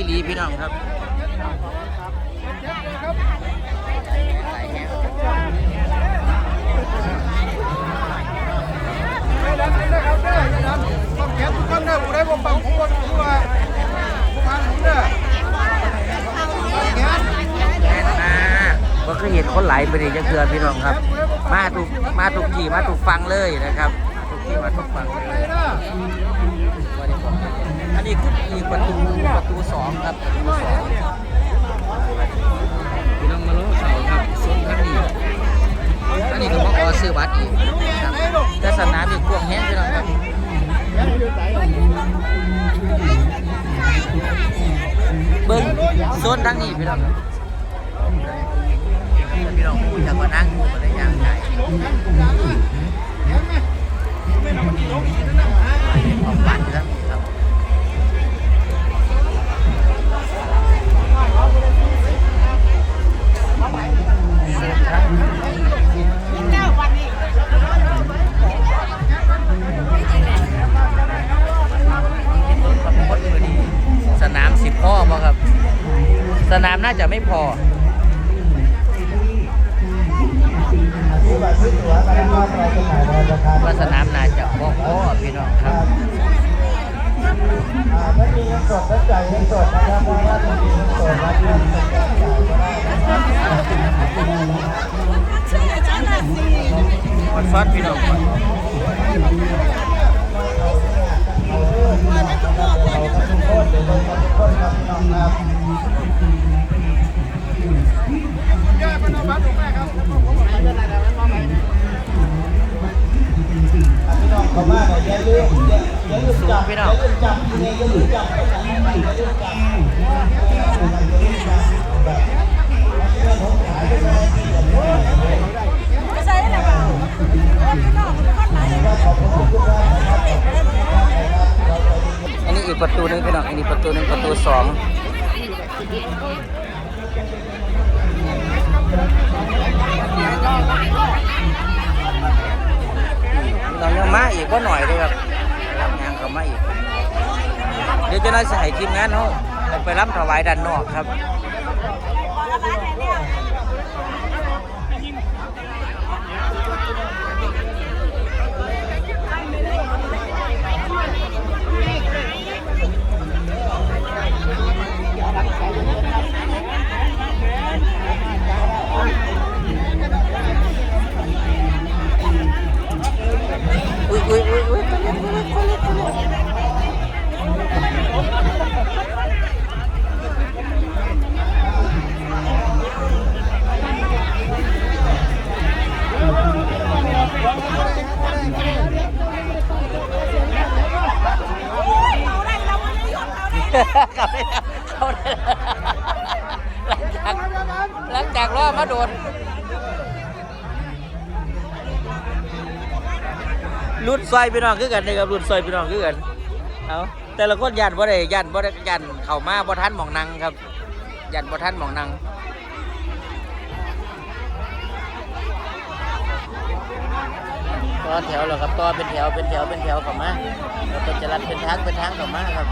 อีหลีพี่น้องครับหลายแห่งไม่ดันไม่ได้ครับเด้ออย่าดันต้องแขนทุกคนเด้อผู้ใดบ่ปังผมบ่รู้ว่าผู้พันผมเด้อแขนแน่นมาบ่เคยเห็นคนไหลไปนี่จังเทือพี่น้องครับ มาถูกมาถูกที่มาถูกฟังเลยนะครับถูกที่มาถูกฟังเลย อบ่ได้บอกเลยอันนี้คืออีกประตูประตูสองครับประตูสองพี่น้องมาโลเขาครับซุ้มข้างนี้อันนี้ก็มาออซื้อบัตรอีกครับแต่สนามอีกพวกแห้งพี่น้องครับเบิ้งโซนทั้งนี้พี่น้องครับพี่น้องพูดจากว่านั่งพูดอะไรอย่างไรออกบัตรครับ น่าจะไม่พอว่าสนามนาจะบ่พอพี่น้องครับถ้ามีเงินสดก็จ่ายเงินสด อันนี้อีกประตูหนึงพี่น้องอันนี้ประตูหนึงประตูสองเรายังมาอีกว่าหน่อยเลยครับรับงานเขามาอีก เดี๋ยวจะน่าจะให้ทีมงานเขาไปรับถวายด้านนอกครับ กลับได้แล้วเข้าได้แล้วหลังจากหลังจากรอบมาโดนรุ่นซอยพี่น้องคือกันนะครับรุ่นซอยพี่น้องคือกันเอาแต่ละคนยันบ่ได้ยันบ่ได้ยันเข้ามาบ่ทันหมองนังครับยันบ่ทันหมองนังต่อแถวเหรอครับต่อเป็นแถวเป็นแถวเป็นแถวเข้ามาแล้วก็จะรัดเป็นทางเป็นทางเข้ามาครับ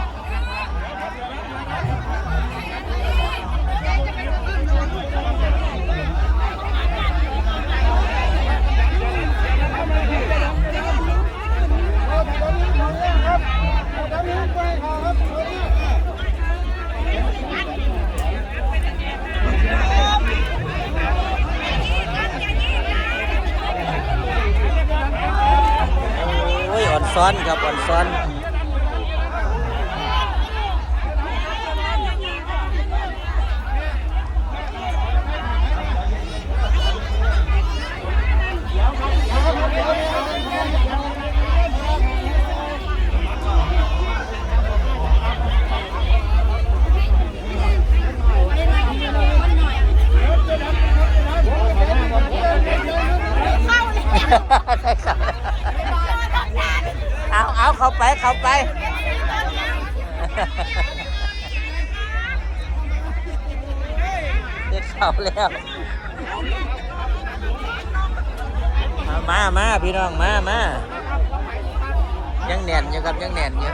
ซ้อนครับอ่อนซ้อน ไปเข้าไป เด็กเข้าแล้ว มามาพี่น้องมามายังแน่นอยู่ครับยังแน่นอยู่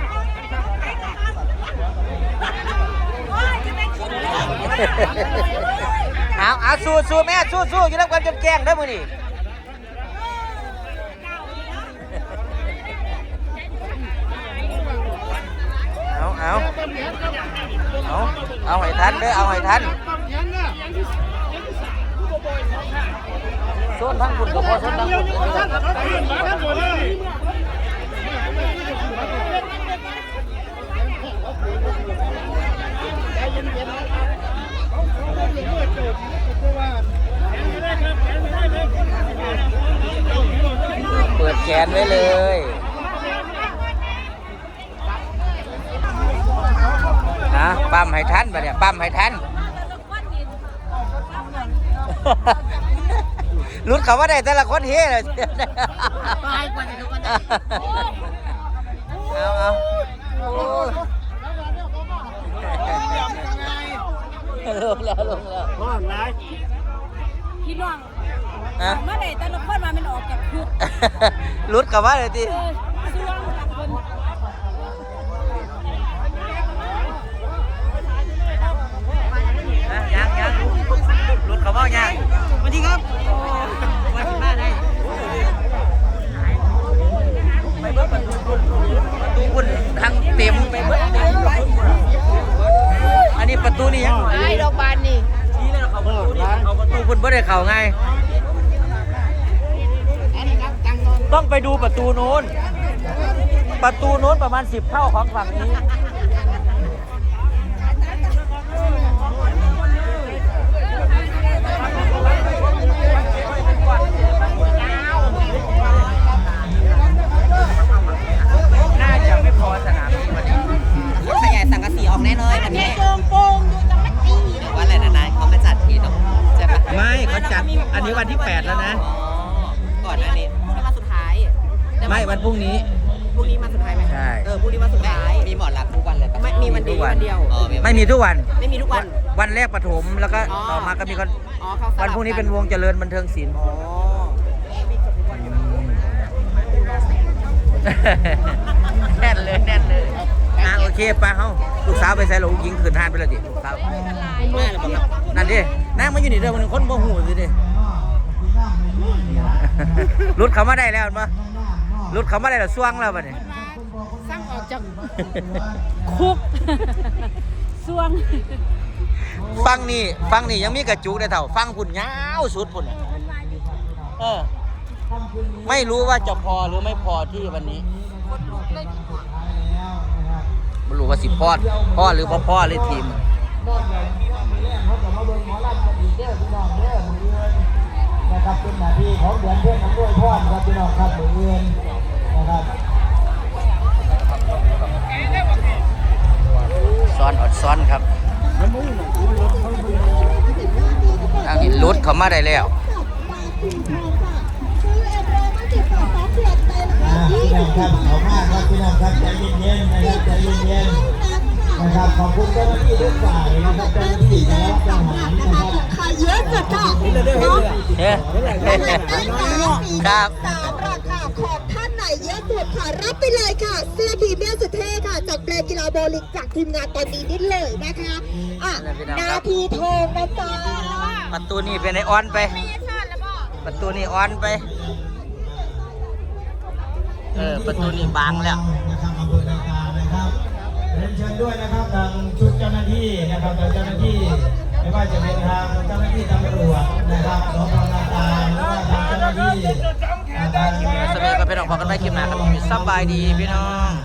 เอาเอาสู้สู้แม่สู้สู้อยู่แล้วกันจนแกล้งได้มือนี่ เอาให้ทันเด้อเอาให้ทันส่วนทั้งคุณกับพ่อส่วนทั้งคุณะปั๊มให้ทันปะเนี่ยปั๊มให้ทันรุดเขาว่าได้แต่ละคนเฮ้เลยตายกว่าจะทุกคนเอาเอาลงแล้วลงแล้วร้อนร้ายพี่น้องฮะเมื่อไหร่แต่ละคนมามันออกจากคุกรุดเขาว่าเลยที รุดเขาว่ายังสวัสดีครับวันที่มาได้ไปเบิ้ลประตูคุณประตูคุณทั้งเต็มไปเบิ้ลเต็มอันนี้ประตูนี่ยังไอ้โรงพยาบาลนี่ชี้เลยเขาประตูนี่เขาประตูคุณไม่ได้เข่าไงอันนี้ครับตังนนต้องไปดูประตูโน้น ประตูโน้นประมาณสิบเท่าของฝั่งนี้ พรุ่งนี้มาสุดท้ายไหมใช่ เออพรุ่งนี้มาสุดท้าย มีหมอรับทุกวันเลยปะไม่มีวันเดียววันเดียว อ๋อไม่มีทุกวันไม่มีทุกวัน วันแรกปฐมแล้วก็อ๋อ ต่อมาก็มีคนอ๋อเขาสลับวันพรุ่งนี้เป็นวงเจริญบันเทิงศิลป์อ๋อแน่นเลยแน่นเลยอะโอเคไปเฮาลูกสาวไปใส่หลงยิงขืนทานไปแล้วดิลูกสาวแม่หรือเปล่านั่นดินั่งมาอยู่นี่เด้อมันคนบ่หูสิดิรุดเขามาได้แล้วมั้ รุดเขามาได้แล้วส่วงแล้วบัดนี้ สร้างออกจากคุกช่วงฟังนี่ฟังนี่ยังมีกระจุกได้เท่า ฟังพุ่นยาวสุดพุ่นเออ ไม่รู้ว่าจะพอหรือไม่พอที่วันนี้ไม่รู้ว่าสิพอดพ่อหรือพ่อพ่อเลยทีม นะครับเป็นหน้าที่ของเดือนเพื่อนของด้วยพ่อครับพี่น้องครับมือเงิน ซ้อนอดซ้อนครับทางนี้รุดเขามาได้แล้วอ่าพี่น้องครับขอบมากครับพี่น้องครับใจเย็นๆนะครับใจเย็นๆนะครับขอบคุณเจ้าหน้าที่ทุกฝ่ายนะครับเจ้าหน้าที่และทหารนะครับค่ะเยอะจัดค่ะเนาะเนี่ยครับสามราคาของท่านไหน เยอะสุดค่ะ รับไปเลยค่ะ เสื้อพรีเมียมสุดเท่ค่ะ จากแบรนด์กีฬาโบว์ลิงจากทีมงานตอนนี้นิดเลยนะคะอะนาทีทองนะจ๊ะประตูนี่เป็นไอออนไป ประตูนี่ออนไป เออ ประตูนี่บางแล้วนะครับอำเภอนาคานะครับเรียนเชิญด้วยนะครับทางชุดเจ้าหน้าที่นะครับทางเจ้าหน้าที่ไม่ว่าจะเป็นทางเจ้าหน้าที่ตำรวจนะครับสพนาคาหรือว่าทางเจ้าหน้าที่ ทางสวัสดีครับพี่น้องพอกันได้คลิปหน้าครับผมสบายดีพี่น้อง